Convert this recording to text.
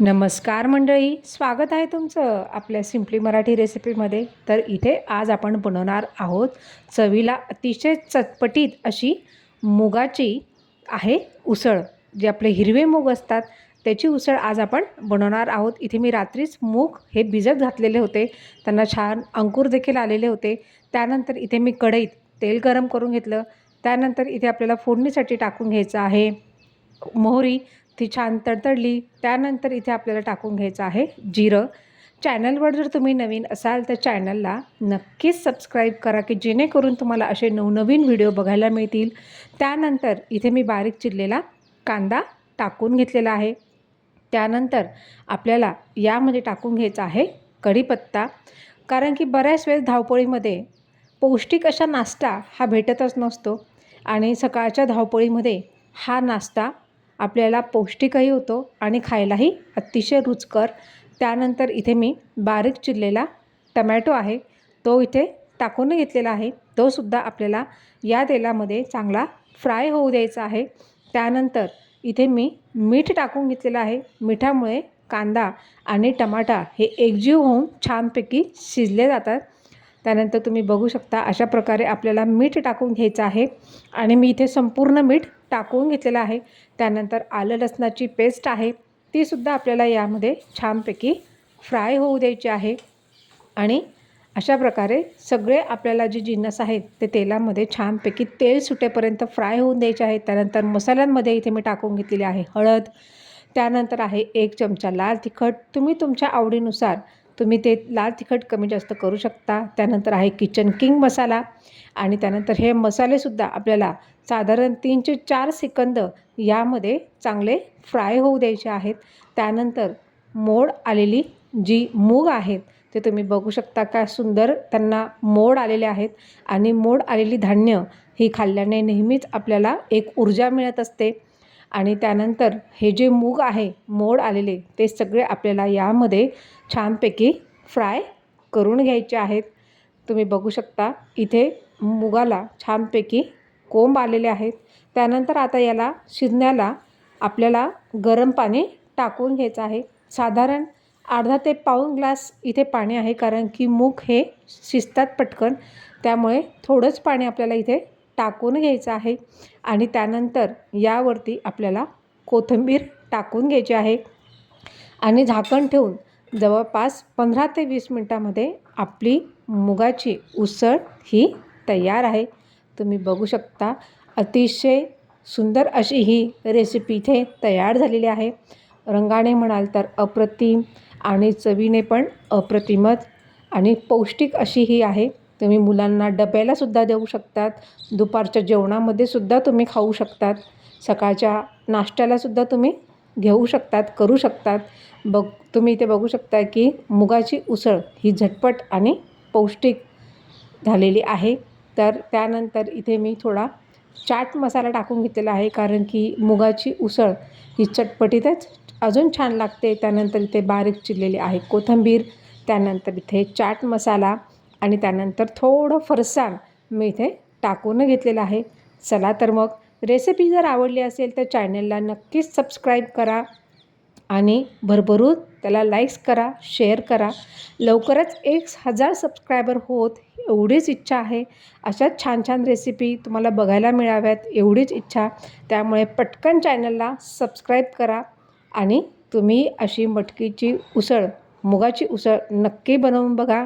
नमस्कार मंडळी स्वागत आहे तुमचं आपल्या सिम्पली मराठी रेसिपीमध्ये तर इथे आज आपण बनवणार आहोत चवीला अतिशय चटपटीत अशी मुगाची आहे उसळ. जे आपले हिरवे मूग असतात त्याची उसळ आज आपण बनवणार आहोत. इथे मी रात्रीच मूग हे भिजत घातलेले होते. त्यांना छान अंकुर देखील आलेले होते. त्यानंतर इथे मी कढईत तेल गरम करून घेतलं. त्यानंतर इथे आपल्याला फोडणीसाठी टाकून घ्यायचं आहे मोहरी. ती छान तडतडली त्यानंतर इथे आपल्याला टाकून घ्यायचं आहे जिरं. चॅनलवर जर तुम्ही नवीन असाल तर चॅनलला नक्कीच सबस्क्राईब करा की जेणेकरून तुम्हाला असे नवनवीन व्हिडिओ बघायला मिळतील. त्यानंतर इथे मी बारीक चिरलेला कांदा टाकून घेतलेला आहे. त्यानंतर आपल्याला यामध्ये टाकून घ्यायचा आहे कढीपत्ता. कारण की बऱ्याच वेळेस धावपळीमध्ये पौष्टिक अशा नाश्ता हा भेटतच नसतो. आणि सकाळच्या धावपळीमध्ये हा नाश्ता आपल्याला पौष्टिकही होतो आणि खायलाही अतिशय रुचकर. त्यानंतर इथे मी बारीक चिरलेला टमॅटो आहे. तो इथे टाकून घेतलेला आहे. तो सुद्धा आपल्याला या तेलामध्ये चांगला फ्राय होऊ द्यायचा आहे. त्यानंतर इथे मी मीठ टाकून घेतलेलं आहे. मिठामुळे कांदा आणि टमाटा हे एकजीव होऊन छानपैकी शिजले जातात. त्यानंतर तुम्ही बघू शकता अशा प्रकारे आपल्याला मीठ टाकून घ्यायचं आहे. आणि मी इथे संपूर्ण मीठ टाकून घेतलेलं आहे. त्यानंतर आलं लसणाची पेस्ट आहे. तीसुद्धा आपल्याला यामध्ये छानपैकी फ्राय होऊ द्यायची आहे. आणि अशा प्रकारे सगळे आपल्याला जे जिन्नस आहेत ते तेलामध्ये छानपैकी तेल सुटेपर्यंत फ्राय होऊन द्यायचे आहेत त्यानंतर मसाल्यांमध्ये इथे मी टाकून घेतलेली आहे हळद. त्यानंतर आहे एक चमचा लाल तिखट. तुम्ही तुमच्या आवडीनुसार तुम्ही ते लाल तिखट कमी जास्त करू शकता. त्यानंतर आहे किचन किंग मसाला. आणि त्यानंतर हे मसालेसुद्धा आपल्याला साधारण तीन ते चार सेकंद यामध्ये चांगले फ्राय होऊ द्यायचे आहेत. त्यानंतर मोड आलेली जी मूग आहेत ते तुम्ही बघू शकता का सुंदर त्यांना मोड आलेले आहेत. आणि मोड आलेली धान्य ही खाल्ल्याने नेहमीच आपल्याला एक ऊर्जा मिळत असते. आणि त्यानंतर हे जे मूग आहे मोड आलेले ते सगळे आपल्याला यामध्ये छानपैकी फ्राय करून घ्यायचे आहेत. तुम्ही बघू शकता इथे मुगाला छानपैकी कोंब आलेले आहेत. त्यानंतर आता याला शिजण्याला आपल्याला गरम पाणी टाकून घ्यायचं आहे. साधारण अर्धा ते पाऊण ग्लास इथे पाणी आहे कारण की मूग हे शिजतात पटकन. त्यामुळे थोडंच पाणी आपल्याला इथे टाकून घ्यायचं आहे आणि त्यानंतर यावरती आपल्याला कोथिंबीर टाकून घ्यायची आहे. आणि झाकण ठेवून जवळपास पंधरा ते वीस मिनटामध्ये आपली मुगाची उसळ ही तयार आहे. तुम्ही बघू शकता अतिशय सुंदर अशी ही रेसिपी इथे तयार झालेली आहे. रंगाने म्हणाल तर अप्रतिम आणि चवीने पण अप्रतिमच आणि पौष्टिक अशी ही आहे. तुम्ही मुलांना डब्यालासुद्धा देऊ शकतात. दुपारच्या जेवणामध्ये सुद्धा तुम्ही खाऊ शकतात. सकाळच्या नाश्त्यालासुद्धा तुम्ही घेऊ शकतात करू शकतात. बघ तुम्ही इथे बघू शकता की मुगाची उसळ ही झटपट आणि पौष्टिक झालेली आहे. तर त्यानंतर इथे मी थोडा चाट मसाला टाकून घेतलेला आहे कारण की मुगाची उसळ ही चटपटीतच अजून छान लागते. त्यानंतर इथे बारीक चिरलेली आहे कोथिंबीर. त्यानंतर इथे चाट मसाला. आणि त्यानंतर थोडं फरसाण मी इथे टाकून घेतलेलं आहे. चला तर मग रेसिपी जर आवडली असेल तर चॅनलला नक्कीच सबस्क्राईब करा आणि भरभरून त्याला लाईक्स करा शेअर करा. लवकरच एक हजार सबस्क्रायबर होत एवढीच इच्छा आहे. अशाच छान छान रेसिपी तुम्हाला बघायला मिळाव्यात एवढीच इच्छा. त्यामुळे पटकन चॅनलला सबस्क्राईब करा आणि तुम्ही अशी मटकीची उसळ मुगाची उसळ नक्की बनवून बघा.